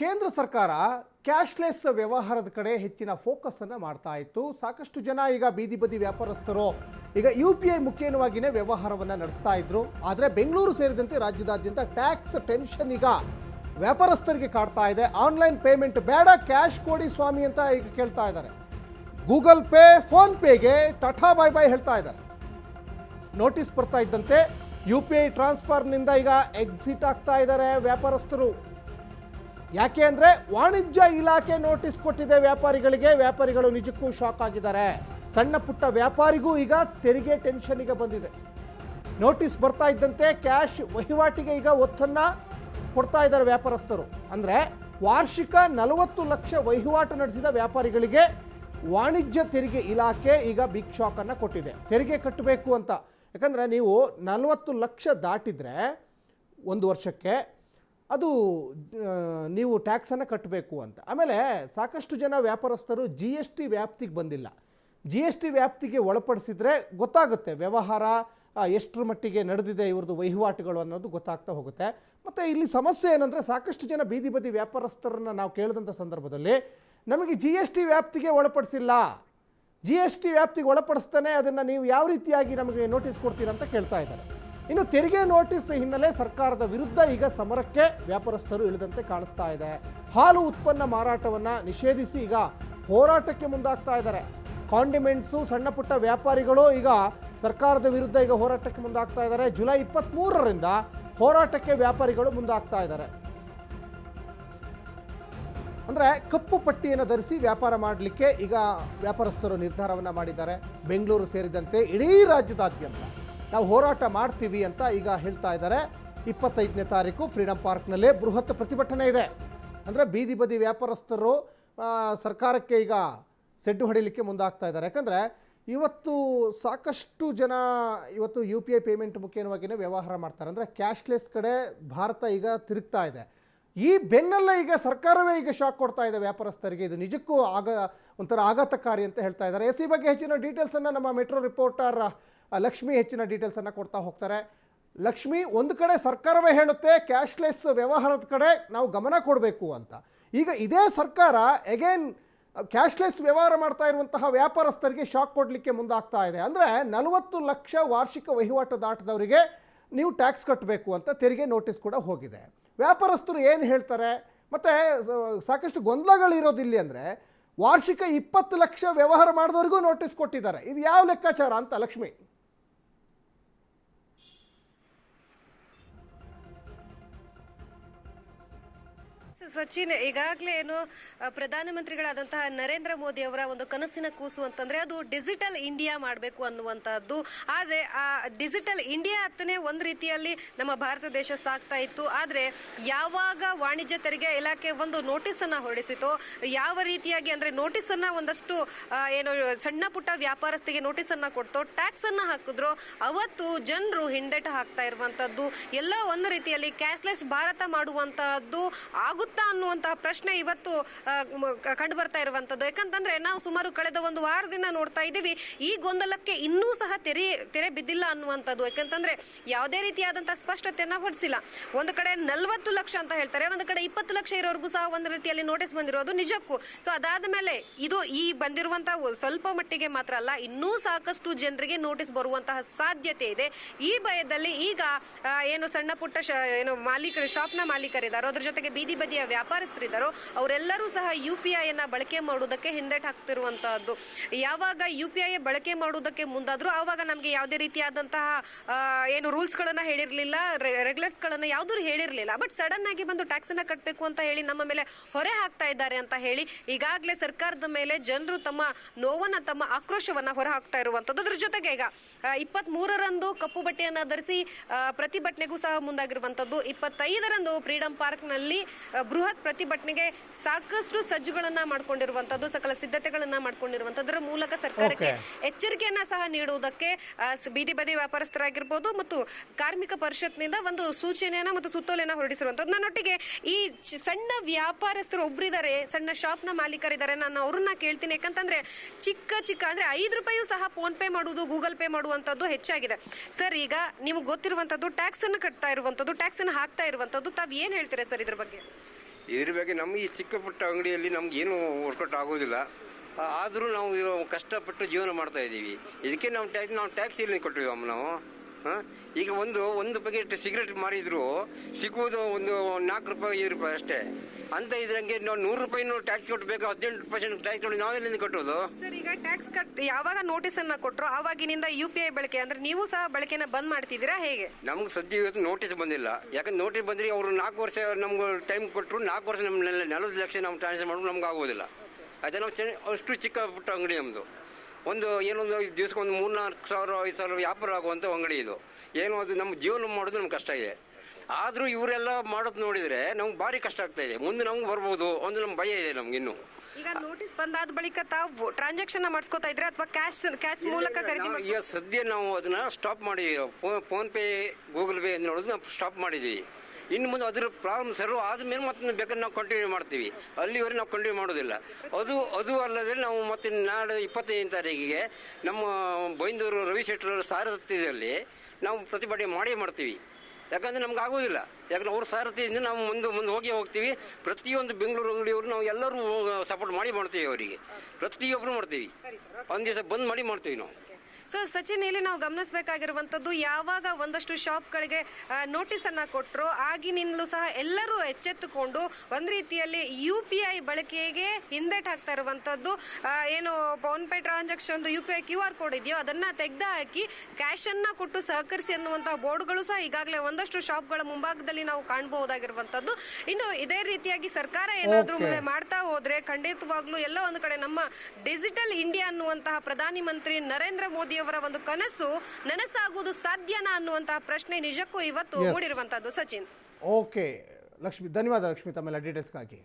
ಕೇಂದ್ರ ಸರ್ಕಾರ ಕ್ಯಾಶ್ಲೆಸ್ ವ್ಯವಹಾರದ ಕಡೆ ಹೆಚ್ಚಿನ ಫೋಕಸ್ ಅನ್ನ ಮಾಡ್ತಾ ಇತ್ತು. ಸಾಕಷ್ಟು ಜನ ಈಗ ಬೀದಿ ಬದಿ ವ್ಯಾಪಾರಸ್ಥರು. ಈಗ ಯು ಪಿ ಐ ಮುಖೇನವಾಗಿಯೇ ವ್ಯವಹಾರವನ್ನ ನಡೆಸ್ತಾ ಇದ್ರು. ಆದರೆ ಬೆಂಗಳೂರು ಸೇರಿದಂತೆ ರಾಜ್ಯದಾದ್ಯಂತ ಟ್ಯಾಕ್ಸ್ ಟೆನ್ಷನ್ ಈಗ ವ್ಯಾಪಾರಸ್ಥರಿಗೆ ಕಾಡ್ತಾ ಇದೆ. ಆನ್ಲೈನ್ ಪೇಮೆಂಟ್ ಬೇಡ ಕ್ಯಾಶ್ ಕೊಡಿ ಸ್ವಾಮಿ ಅಂತ ಈಗ ಕೇಳ್ತಾ ಇದ್ದಾರೆ. ಗೂಗಲ್ ಪೇ ಫೋನ್ ಪೇಗೆ ಟಾಟಾ ಬಾಯ್ ಬಾಯ್ ಹೇಳ್ತಾ ಇದ್ದಾರೆ. ನೋಟಿಸ್ ಬರ್ತಾ ಇದ್ದಂತೆ. ಯು ಪಿ ಐ ಟ್ರಾನ್ಸ್ಫರ್ನಿಂದ ಈಗ ಎಕ್ಸಿಟ್ ಆಗ್ತಾ ಇದ್ದಾರೆ ವ್ಯಾಪಾರಸ್ಥರು. ಯಾಕೆ ಅಂದರೆ ವಾಣಿಜ್ಯ ಇಲಾಖೆ ನೋಟಿಸ್ ಕೊಟ್ಟಿದೆ ವ್ಯಾಪಾರಿಗಳಿಗೆ. ವ್ಯಾಪಾರಿಗಳು ನಿಜಕ್ಕೂ ಶಾಕ್ ಆಗಿದ್ದಾರೆ. ಸಣ್ಣ ಪುಟ್ಟ ವ್ಯಾಪಾರಿಗೂ ಈಗ ತೆರಿಗೆ ಟೆನ್ಷನ್ ಈಗ ಬಂದಿದೆ. ನೋಟಿಸ್ ಬರ್ತಾ ಇದ್ದಂತೆ ಕ್ಯಾಶ್ ವಹಿವಾಟಿಗೆ ಈಗ ಒತ್ತನ್ನ ಕೊಡ್ತಾ ಇದ್ದಾರೆ ವ್ಯಾಪಾರಸ್ಥರು. ಅಂದರೆ ವಾರ್ಷಿಕ ನಲವತ್ತು ಲಕ್ಷ ವಹಿವಾಟು ನಡೆಸಿದ ವ್ಯಾಪಾರಿಗಳಿಗೆ ವಾಣಿಜ್ಯ ತೆರಿಗೆ ಇಲಾಖೆ ಈಗ ಬಿಗ್ ಶಾಕ್ ಅನ್ನ ಕೊಟ್ಟಿದೆ. ತೆರಿಗೆ ಕಟ್ಟಬೇಕು ಅಂತ. ಯಾಕಂದರೆ ನೀವು ನಲವತ್ತು ಲಕ್ಷ ದಾಟಿದ್ರೆ ಒಂದು ವರ್ಷಕ್ಕೆ ಅದು ನೀವು ಟ್ಯಾಕ್ಸನ್ನು ಕಟ್ಟಬೇಕು ಅಂತ. ಆಮೇಲೆ ಸಾಕಷ್ಟು ಜನ ವ್ಯಾಪಾರಸ್ಥರು ಜಿ ಎಸ್ ಟಿ ವ್ಯಾಪ್ತಿಗೆ ಬಂದಿಲ್ಲ. ಜಿ ಎಸ್ ಟಿ ವ್ಯಾಪ್ತಿಗೆ ಒಳಪಡಿಸಿದ್ರೆ ಗೊತ್ತಾಗುತ್ತೆ ವ್ಯವಹಾರ ಎಷ್ಟರ ಮಟ್ಟಿಗೆ ನಡೆದಿದೆ ಇವ್ರದ್ದು ವಹಿವಾಟುಗಳು ಅನ್ನೋದು ಗೊತ್ತಾಗ್ತಾ ಹೋಗುತ್ತೆ. ಮತ್ತು ಇಲ್ಲಿ ಸಮಸ್ಯೆ ಏನಂದರೆ ಸಾಕಷ್ಟು ಜನ ಬೀದಿ ಬದಿ ವ್ಯಾಪಾರಸ್ಥರನ್ನು ನಾವು ಕೇಳಿದಂಥ ಸಂದರ್ಭದಲ್ಲಿ ನಮಗೆ ಜಿ ಎಸ್ ಟಿ ವ್ಯಾಪ್ತಿಗೆ ಒಳಪಡಿಸಿಲ್ಲ. ಜಿ ಎಸ್ ಟಿ ವ್ಯಾಪ್ತಿಗೆ ಒಳಪಡಿಸ್ತಾನೆ, ಅದನ್ನು ನೀವು ಯಾವ ರೀತಿಯಾಗಿ ನಮಗೆ ನೋಟಿಸ್ ಕೊಡ್ತೀರಂತ ಕೇಳ್ತಾ ಇದ್ದಾರೆ. ಇನ್ನು ತೆರಿಗೆ ನೋಟಿಸ್ ಹಿನ್ನೆಲೆ ಸರ್ಕಾರದ ವಿರುದ್ಧ ಈಗ ಸಮರಕ್ಕೆ ವ್ಯಾಪಾರಸ್ಥರು ಇಳಿದಂತೆ ಕಾಣಿಸ್ತಾ ಇದೆ. ಹಾಲು ಉತ್ಪನ್ನ ಮಾರಾಟವನ್ನು ನಿಷೇಧಿಸಿ ಈಗ ಹೋರಾಟಕ್ಕೆ ಮುಂದಾಗ್ತಾ ಇದ್ದಾರೆ. ಕಾಂಡಿಮೆಂಟ್ಸು, ಸಣ್ಣ ಪುಟ್ಟ ವ್ಯಾಪಾರಿಗಳು ಈಗ ಸರ್ಕಾರದ ವಿರುದ್ಧ ಈಗ ಹೋರಾಟಕ್ಕೆ ಮುಂದಾಗ್ತಾ ಇದ್ದಾರೆ. ಜುಲೈ ಇಪ್ಪತ್ತ್ಮೂರರಿಂದ ಹೋರಾಟಕ್ಕೆ ವ್ಯಾಪಾರಿಗಳು ಮುಂದಾಗ್ತಾ ಇದ್ದಾರೆ. ಅಂದರೆ ಕಪ್ಪು ಪಟ್ಟಿಯನ್ನು ಧರಿಸಿ ವ್ಯಾಪಾರ ಮಾಡಲಿಕ್ಕೆ ಈಗ ವ್ಯಾಪಾರಸ್ಥರು ನಿರ್ಧಾರವನ್ನು ಮಾಡಿದ್ದಾರೆ. ಬೆಂಗಳೂರು ಸೇರಿದಂತೆ ಇಡೀ ರಾಜ್ಯದಾದ್ಯಂತ. ನಾವು ಹೋರಾಟ ಮಾಡ್ತೀವಿ ಅಂತ ಈಗ ಹೇಳ್ತಾ ಇದ್ದಾರೆ. ಇಪ್ಪತ್ತೈದನೇ ತಾರೀಕು ಫ್ರೀಡಂ ಪಾರ್ಕ್ನಲ್ಲೇ ಬೃಹತ್ ಪ್ರತಿಭಟನೆ ಇದೆ. ಅಂದರೆ ಬೀದಿ ಬದಿ ವ್ಯಾಪಾರಸ್ಥರು ಸರ್ಕಾರಕ್ಕೆ ಈಗ ಸೆಡ್ಡು ಹೊಡಿಲಿಕ್ಕೆ ಮುಂದಾಗ್ತಾ ಇದ್ದಾರೆ. ಯಾಕಂದರೆ ಇವತ್ತು ಸಾಕಷ್ಟು ಜನ ಇವತ್ತು ಯು ಪಿ ಐ ಪೇಮೆಂಟ್ ಮುಖೇನವಾಗಿಯೇ ವ್ಯವಹಾರ ಮಾಡ್ತಾರೆ. ಅಂದರೆ ಕ್ಯಾಶ್ಲೆಸ್ ಕಡೆ ಭಾರತ ಈಗ ತಿರುಗ್ತಾ ಇದೆ. ಈ ಬೆನ್ನಲ್ಲೇ ಈಗ ಸರ್ಕಾರವೇ ಈಗ ಶಾಕ್ ಕೊಡ್ತಾ ಇದೆ ವ್ಯಾಪಾರಸ್ಥರಿಗೆ. ಇದು ನಿಜಕ್ಕೂ ಆಗ, ಒಂಥರ ಆಘಾತಕಾರಿ ಅಂತ ಹೇಳ್ತಾ ಇದ್ದಾರೆ. ಎಸ್ ಈ ಬಗ್ಗೆ ಹೆಚ್ಚಿನ ಡೀಟೇಲ್ಸನ್ನು ನಮ್ಮ ಮೆಟ್ರೋ ರಿಪೋರ್ಟರ್ ಲಕ್ಷ್ಮಿ ಹೆಚ್ಚಿನ ಡೀಟೇಲ್ಸನ್ನು ಕೊಡ್ತಾ ಹೋಗ್ತಾರೆ. ಲಕ್ಷ್ಮಿ ಒಂದು ಕಡೆ ಸರ್ಕಾರವೇ ಹೇಳುತ್ತೆ ಕ್ಯಾಶ್ಲೆಸ್ ವ್ಯವಹಾರದ ಕಡೆ ನಾವು ಗಮನ ಕೊಡಬೇಕು ಅಂತ. ಈಗ ಇದೇ ಸರ್ಕಾರ ಎಗೇನ್ ಕ್ಯಾಶ್ಲೆಸ್ ವ್ಯವಹಾರ ಮಾಡ್ತಾ ಇರುವಂತಹ ವ್ಯಾಪಾರಸ್ಥರಿಗೆ ಶಾಕ್ ಕೊಡಲಿಕ್ಕೆ ಮುಂದಾಗ್ತಾ ಇದೆ. ಅಂದರೆ ನಲವತ್ತು ಲಕ್ಷ ವಾರ್ಷಿಕ ವಹಿವಾಟು ದಾಟದವರಿಗೆ ನೀವು ಟ್ಯಾಕ್ಸ್ ಕಟ್ಟಬೇಕು ಅಂತ ತೆರಿಗೆ ನೋಟಿಸ್ ಕೂಡ ಹೋಗಿದೆ. ವ್ಯಾಪಾರಸ್ಥರು ಏನು ಹೇಳ್ತಾರೆ? ಮತ್ತು ಸಾಕಷ್ಟು ಗೊಂದಲಗಳಿರೋದಿಲ್ಲ ಅಂದರೆ ವಾರ್ಷಿಕ ಇಪ್ಪತ್ತು ಲಕ್ಷ ವ್ಯವಹಾರ ಮಾಡಿದವರಿಗೂ ನೋಟಿಸ್ ಕೊಟ್ಟಿದ್ದಾರೆ. ಇದು ಯಾವ ಲೆಕ್ಕಾಚಾರ ಅಂತ ಲಕ್ಷ್ಮಿ? ಸಚಿನ್, ಈಗಾಗಲೇ ಏನು ಪ್ರಧಾನಮಂತ್ರಿಗಳಾದಂತಹ ನರೇಂದ್ರ ಮೋದಿ ಅವರ ಒಂದು ಕನಸಿನ ಕೂಸು ಅಂತಂದ್ರೆ ಅದು ಡಿಜಿಟಲ್ ಇಂಡಿಯಾ ಮಾಡಬೇಕು ಅನ್ನುವಂತಹದ್ದು. ಆದ್ರೆ ಆ ಡಿಜಿಟಲ್ ಇಂಡಿಯಾ ಅಂತಾನೆ ಒಂದ್ ರೀತಿಯಲ್ಲಿ ನಮ್ಮ ಭಾರತ ದೇಶ ಸಾಕ್ತಾ ಇತ್ತು. ಆದ್ರೆ ಯಾವಾಗ ವಾಣಿಜ್ಯ ತೆರಿಗೆ ಇಲಾಖೆ ಒಂದು ನೋಟಿಸ್ ಅನ್ನ ಹೊರಡಿಸಿತು, ಯಾವ ರೀತಿಯಾಗಿ ಅಂದ್ರೆ ನೋಟಿಸ್ ಅನ್ನ ಒಂದಷ್ಟು ಏನು ಸಣ್ಣ ಪುಟ್ಟ ವ್ಯಾಪಾರಸ್ಥಿಗೆ ನೋಟಿಸ್ ಅನ್ನ ಕೊಡ್ತು ಟ್ಯಾಕ್ಸ್ ಅನ್ನ ಹಾಕಿದ್ರು, ಅವತ್ತು ಜನರು ಹಿಂದೆಟ ಹಾಕ್ತಾ ಇರುವಂತದ್ದು ಎಲ್ಲ ಒಂದು ರೀತಿಯಲ್ಲಿ ಕ್ಯಾಶ್ಲೆಸ್ ಭಾರತ ಮಾಡುವಂತಹದ್ದು ಆಗುತ್ತಾ ಅನ್ನುವಂತಹ ಪ್ರಶ್ನೆ ಇವತ್ತು ಕಂಡು ಬರ್ತಾ ಇರುವಂತದ್ದು. ಯಾಕಂತಂದ್ರೆ ನಾವು ಸುಮಾರು ಕಳೆದ ಒಂದು ವಾರದಿಂದ ನೋಡ್ತಾ ಇದ್ದೀವಿ, ಈ ಗೊಂದಲಕ್ಕೆ ಇನ್ನೂ ಸಹ ತೆರೆ ತೆರೆ ಬಿದ್ದಿಲ್ಲ ಅನ್ನುವಂಥದ್ದು. ಯಾಕಂತಂದ್ರೆ ಯಾವುದೇ ರೀತಿಯಾದಂತಹ ಸ್ಪಷ್ಟತೆಯನ್ನ ಹೊರಡಿಸಿಲ್ಲ ಒಂದು ಕಡೆ ನಲವತ್ತು ಲಕ್ಷ ಅಂತ ಹೇಳ್ತಾರೆ, ಒಂದು ಕಡೆ ಇಪ್ಪತ್ತು ಲಕ್ಷ ಇರೋರ್ಗೂ ಸಹ ಒಂದು ರೀತಿಯಲ್ಲಿ ನೋಟಿಸ್ ಬಂದಿರೋದು ನಿಜಕ್ಕೂ. ಸೊ ಅದಾದ ಮೇಲೆ ಇದು ಈ ಬಂದಿರುವಂತಹ ಸ್ವಲ್ಪ ಮಟ್ಟಿಗೆ ಮಾತ್ರ ಅಲ್ಲ, ಇನ್ನೂ ಸಾಕಷ್ಟು ಜನರಿಗೆ ನೋಟಿಸ್ ಬರುವಂತಹ ಸಾಧ್ಯತೆ ಇದೆ. ಈ ಭಯದಲ್ಲಿ ಈಗ ಏನು ಸಣ್ಣ ಪುಟ್ಟ ಏನು ಮಾಲೀಕರು ಶಾಪ್ನ ಮಾಲೀಕರಿದ್ದಾರೆ. ಅದ್ರ ಜೊತೆಗೆ ಬೀದಿ ಬದಿಯ ವ್ಯಾಪಾರಸ್ಥರಿದ್ದಾರೋ ಅವರೆಲ್ಲರೂ ಸಹ ಯು ಪಿ ಐನ ಬಳಕೆ ಮಾಡುವುದಕ್ಕೆ ಹಿಂದೆಟ್ ಹಾಕ್ತಿರುವಂತಹದ್ದು. ಯಾವಾಗ ಯು ಪಿ ಐ ಬಳಕೆ ಮಾಡುವುದಕ್ಕೆ ಮುಂದಾದರೂ ಆವಾಗ ನಮಗೆ ಯಾವುದೇ ರೀತಿಯಾದಂತಹ ಏನು ರೂಲ್ಸ್ ಹೇಳಿರಲಿಲ್ಲ ಹೇಳಿರ್ಲಿಲ್ಲ ಯಾವುದೂ ಹೇಳಿರ್ಲಿಲ್ಲ. ಬಟ್ ಸಡನ್ ಆಗಿ ಬಂದು ಟ್ಯಾಕ್ಸ್ ಅನ್ನ ಕಟ್ಟಬೇಕು ಅಂತ ಹೇಳಿ ನಮ್ಮ ಮೇಲೆ ಹೊರೆ ಹಾಕ್ತಾ ಇದ್ದಾರೆ ಅಂತ ಹೇಳಿ ಈಗಾಗಲೇ ಸರ್ಕಾರದ ಮೇಲೆ ಜನರು ತಮ್ಮ ನೋವನ್ನು ತಮ್ಮ ಆಕ್ರೋಶವನ್ನ ಹೊರ ಹಾಕ್ತಾ ಇರುವಂಥದ್ದು ಅದ್ರ ಜೊತೆಗೆ ಈಗ ಇಪ್ಪತ್ತ್ ಮೂರರಂದು ಕಪ್ಪು ಬಟ್ಟೆಯನ್ನು ಧರಿಸಿ ಪ್ರತಿಭಟನೆಗೂ ಸಹ ಮುಂದಾಗಿರುವಂತದ್ದು ಇಪ್ಪತ್ತೈದರಂದು ಫ್ರೀಡಂ ಪಾರ್ಕ್ನಲ್ಲಿ ಆ, ಬೃಹತ್ ಪ್ರತಿಭಟನೆಗೆ ಸಾಕಷ್ಟು ಸಜ್ಜುಗಳನ್ನ ಮಾಡ್ಕೊಂಡಿರುವಂತದ್ದು ಸಕಲ ಸಿದ್ಧತೆಗಳನ್ನ ಮಾಡ್ಕೊಂಡಿರುವಂತದ್ರ ಮೂಲಕ ಸರ್ಕಾರಕ್ಕೆ ಎಚ್ಚರಿಕೆಯನ್ನ ಸಹ ನೀಡುವುದಕ್ಕೆ ಬೀದಿ ಬದಿ ವ್ಯಾಪಾರಸ್ಥರಾಗಿರ್ಬೋದು ಮತ್ತು ಕಾರ್ಮಿಕ ಪರಿಷತ್ನಿಂದ ಒಂದು ಸೂಚನೆಯನ್ನ ಮತ್ತು ಸುತ್ತೋಲೆಯನ್ನ ಹೊರಡಿಸಿರುವಂತದ್ದು. ನನ್ನೊಟ್ಟಿಗೆ ಈ ಸಣ್ಣ ವ್ಯಾಪಾರಸ್ಥರು ಒಬ್ಬರಿದ್ದಾರೆ ಸಣ್ಣ ಶಾಪ್ನ ಮಾಲೀಕರಿದ್ದಾರೆ ನಾನು ಅವ್ರನ್ನ ಕೇಳ್ತೀನಿ. ಯಾಕಂತಂದ್ರೆ ಚಿಕ್ಕ ಚಿಕ್ಕ ಅಂದ್ರೆ ಐದು ರೂಪಾಯಿಯೂ ಸಹ ಫೋನ್ ಪೇ ಮಾಡುವುದು ಗೂಗಲ್ ಪೇ ಮಾಡುವಂತದ್ದು ಹೆಚ್ಚಾಗಿದೆ. ಸರ್ ಈಗ ನಿಮ್ಗೆ ಗೊತ್ತಿರುವಂತದ್ದು ಟ್ಯಾಕ್ಸ್ ಅನ್ನು ಕಟ್ತಾ ಇರುವಂತದ್ದು ಟ್ಯಾಕ್ಸ್ ಅನ್ನು ಹಾಕ್ತಾ ಇರುವಂತದ್ದು ತಾವ್ ಏನ್ ಹೇಳ್ತೀರಾ ಸರ್ ಇದ್ರ ಬಗ್ಗೆ? ಇದ್ರ ಬಗ್ಗೆ ನಮಗೆ ಈ ಚಿಕ್ಕ ಪುಟ್ಟ ಅಂಗಡಿಯಲ್ಲಿ ನಮ್ಗೆ ಏನು ವರ್ಕೌಟ್ ಆಗೋದಿಲ್ಲ. ಆದರೂ ನಾವು ಕಷ್ಟಪಟ್ಟು ಜೀವನ ಮಾಡ್ತಾ ಇದ್ದೀವಿ. ಇದಕ್ಕೆ ನಾವು ಟ್ಯಾಕ್ಸ್ ನಾವು ಟ್ಯಾಕ್ಸ್ ಇಲ್ಲಿ ಕೊಟ್ಟಿದ್ದೀವಮ್ಮ ನಾವು? ಈಗ ಒಂದು ಒಂದು ಪ್ಯಾಕೆಟ್ ಸಿಗರೆಟ್ ಮಾರಿದ್ರು ಸಿಗುವುದು ಒಂದು ನಾಲ್ಕು ರೂಪಾಯಿ ಐದು ರೂಪಾಯಿ ಅಷ್ಟೇ. ಅಂತ ಇದ್ರಂಗೆ ನಾವು ನೂರು ರೂಪಾಯಿನೂ ಟ್ಯಾಕ್ಸ್ ಕೊಟ್ಟಬೇಕು ಹದಿನೆಂಟು ಪರ್ಸೆಂಟ್ ಟ್ಯಾಕ್ಸ್ ಕೊಟ್ಟು ನಾವೆಲ್ಲಿಂದ ಕಟ್ಟೋದು? ಸರ್ ಈಗ ಟ್ಯಾಕ್ಸ್ ಕಟ್ ಯಾವಾಗ ನೋಟಿಸ್ ಅನ್ನ ಕೊಟ್ಟರು ಆವಾಗಿನಿಂದ ಯು ಪಿ ಐ ಬಳಕೆ ಅಂದ್ರೆ ನೀವು ಸಹ ಬಳಕೆನ ಬಂದ್ ಮಾಡ್ತಿದ್ದೀರಾ ಹೇಗೆ? ನಮ್ಗೆ ಸದ್ಯ ಇವತ್ತು ನೋಟಿಸ್ ಬಂದಿಲ್ಲ. ಯಾಕಂದ್ರೆ ನೋಟಿಸ್ ಬಂದ್ರೆ ಅವರು ನಾಲ್ಕು ವರ್ಷ ನಮ್ಗೆ ಟೈಮ್ ಕೊಟ್ಟರು ನಾಲ್ಕು ವರ್ಷ ನಮ್ಮ ನಲವತ್ತು ಲಕ್ಷ ನಾವು ಟ್ರಾನ್ಸ್ಫರ್ ಮಾಡೋದು ನಮ್ಗೆ ಆಗೋದಿಲ್ಲ ಅದೇ ನಾವು ಅಷ್ಟು ಚಿಕ್ಕ ಪುಟ್ಟ ಅಂಗಡಿ ನಮ್ಮದು ಒಂದು ಏನೊಂದು ದಿವ್ಸಕ್ಕೆ ಒಂದು ಮೂರು ನಾಲ್ಕು ಸಾವಿರ ಐದು ಸಾವಿರ ವ್ಯಾಪಾರ ಆಗುವಂಥ ಅಂಗಡಿ ಇದು. ಏನು ಅದು ನಮ್ಮ ಜೀವನ ಮಾಡೋದು ನಮ್ಗೆ ಕಷ್ಟ ಇದೆ. ಆದರೂ ಇವರೆಲ್ಲ ಮಾಡೋದು ನೋಡಿದರೆ ನಮ್ಗೆ ಭಾರಿ ಕಷ್ಟ ಆಗ್ತಾ ಇದೆ. ಮುಂದೆ ನಮ್ಗೆ ಬರ್ಬೋದು ಒಂದು ನಮ್ಮ ಭಯ ಇದೆ ನಮ್ಗೆ ಇನ್ನು. ಈಗ ನೋಟಿಸ್ ಬಂದಾದ ಬಳಿಕ ತಾವು ಟ್ರಾನ್ಸಾಕ್ಷನ್ ಮಾಡಿಸ್ಕೊತಾ ಇದ್ರೆ ಅಥವಾ ಕ್ಯಾಶ್ ಕ್ಯಾಶ್ ಮೂಲಕ ಖರೀದಿ ಈಗ ಸದ್ಯ ನಾವು ಅದನ್ನ ಸ್ಟಾಪ್ ಮಾಡಿ ಫೋನ್ ಪೇ ಗೂಗಲ್ ಪೇ ನೋಡೋದು ನಾವು ಸ್ಟಾಪ್ ಮಾಡಿದ್ದೀವಿ ಇನ್ನು ಮುಂದೆ ಅದ್ರ ಪ್ರಾಬ್ಲಮ್ ಸರ್ವ್ ಆದಮೇಲೆ ಮತ್ತೆ ಬೇಕಾದ್ರೆ ನಾವು ಕಂಟಿನ್ಯೂ ಮಾಡ್ತೀವಿ. ಅಲ್ಲಿವರೆಗೆ ನಾವು ಕಂಟಿನ್ಯೂ ಮಾಡೋದಿಲ್ಲ. ಅದು ಅದು ಅಲ್ಲದೆ ನಾವು ಮತ್ತೆ ನಾಳೆ ಇಪ್ಪತ್ತೈದನೇ ತಾರೀಕಿಗೆ ನಮ್ಮ ಬೈಂದೂರು ರವಿ ಶೆಟ್ಟರ್ ಸಾರಥ್ಯದಲ್ಲಿ ನಾವು ಪ್ರತಿಭಟನೆ ಮಾಡೇ ಮಾಡ್ತೀವಿ. ಯಾಕಂದ್ರೆ ನಮ್ಗೆ ಆಗೋದಿಲ್ಲ. ಯಾಕಂದ್ರೆ ಅವ್ರ ಸಾರಥ್ಯದಿಂದ ನಾವು ಮುಂದೆ ಮುಂದೆ ಹೋಗಿ ಹೋಗ್ತೀವಿ. ಪ್ರತಿಯೊಂದು ಬೆಂಗಳೂರು ಅಂಗಡಿಯವರು ನಾವು ಎಲ್ಲರೂ ಸಪೋರ್ಟ್ ಮಾಡಿ ಮಾಡ್ತೀವಿ ಅವರಿಗೆ. ಪ್ರತಿಯೊಬ್ಬರು ಮಾಡ್ತೀವಿ. ಒಂದು ದಿವಸ ಬಂದ್ ಮಾಡಿ ಮಾಡ್ತೀವಿ ನಾವು. ಸೊ ಸಚಿನ್ ಇಲ್ಲಿ ನಾವು ಗಮನಿಸಬೇಕಾಗಿರುವಂತದ್ದು ಯಾವಾಗ ಒಂದಷ್ಟು ಶಾಪ್ಗಳಿಗೆ ನೋಟಿಸ್ ಅನ್ನ ಕೊಟ್ಟರು ಆಗಿನಿಂದಲೂ ಸಹ ಎಲ್ಲರೂ ಎಚ್ಚೆತ್ತುಕೊಂಡು ಒಂದು ರೀತಿಯಲ್ಲಿ ಯು ಪಿ ಐ ಬಳಕೆಗೆ ಹಿಂದೆಟ್ ಹಾಕ್ತಾ ಇರುವಂತದ್ದು ಏನು PhonePe transaction U P I Q R code ಇದೆಯೋ ಅದನ್ನ ತೆಗೆದು ಹಾಕಿ ಕ್ಯಾಶ್ ಅನ್ನ ಕೊಟ್ಟು ಸಹಕರಿಸಿ ಅನ್ನುವಂತಹ ಬೋರ್ಡ್ಗಳು ಸಹ ಈಗಾಗಲೇ ಒಂದಷ್ಟು ಶಾಪ್ಗಳ ಮುಂಭಾಗದಲ್ಲಿ ನಾವು ಕಾಣಬಹುದಾಗಿರುವಂತದ್ದು ಇನ್ನು ಇದೇ ರೀತಿಯಾಗಿ ಸರ್ಕಾರ ಏನಾದ್ರೂ ಮುಂದೆ ಮಾಡ್ತಾ ಹೋದ್ರೆ ಖಂಡಿತವಾಗ್ಲೂ ಎಲ್ಲ ಒಂದು ಕಡೆ ನಮ್ಮ ಡಿಜಿಟಲ್ ಇಂಡಿಯಾ ಅನ್ನುವಂತಹ ಪ್ರಧಾನಿ ಮಂತ್ರಿ ನರೇಂದ್ರ ಮೋದಿ ಅವರ ಒಂದು ಕನಸು ನನಸಾಗುವುದು ಸಾಧ್ಯನಾ ಅನ್ನುವಂತಹ ಪ್ರಶ್ನೆ ನಿಜಕ್ಕೂ ಇವತ್ತು. ಮೂಡಿರುವಂತದ್ದು ಸಚಿನ್. ಓಕೆ ಲಕ್ಷ್ಮಿ ಧನ್ಯವಾದ ಲಕ್ಷ್ಮಿ ತಮ್ಮೆಲ್ಲ ಡೀಟೇಲ್ಸ್ಗಾಗಿ